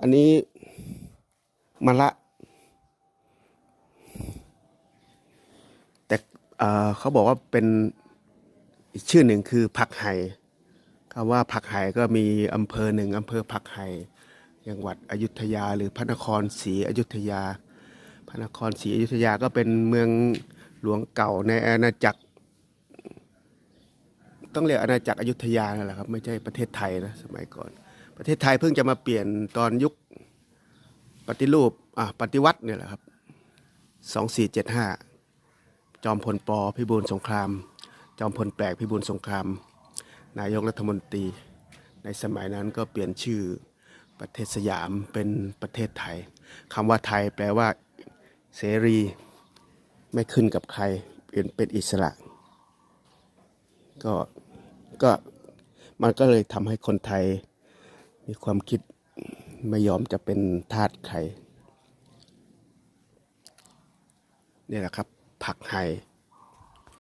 อันนี้มะละ แต่เขาบอกว่าเป็นอีกชื่อหนึ่งคือผักไห่คำว่าผักไห่ก็มีอำเภอหนึ่งอำเภอผักไห่จังหวัดอยุธยา หรือพระนครศรีอยุธยา พระนครศรีอยุธยาก็เป็นเมืองหลวงเก่าในอาณาจักร ต้องเรียกอาณาจักรอยุธยานั่นแหละครับ ไม่ใช่ประเทศไทยนะสมัยก่อน ประเทศไทยเพิ่งจะมาเปลี่ยนตอนยุคปฏิรูปอะปฏิวัติเนี่ยแหละครับสองสี่เจ็ดห้าจอมพลปพิบูลสงคราม จอมพลแปลกพิบูลสงคราม นายกรัฐมนตรี ในสมัยนั้นก็เปลี่ยนชื่อประเทศสยามเป็นประเทศไทยคำว่าไทยแปลว่าเสรีไม่ขึ้นกับใครเป็นเป็นอิสระ ก็ก็มันก็เลยทำให้คนไทย มีความคิดไม่ยอมจะเป็นทาสใครนี่แหละครับ ผักไห่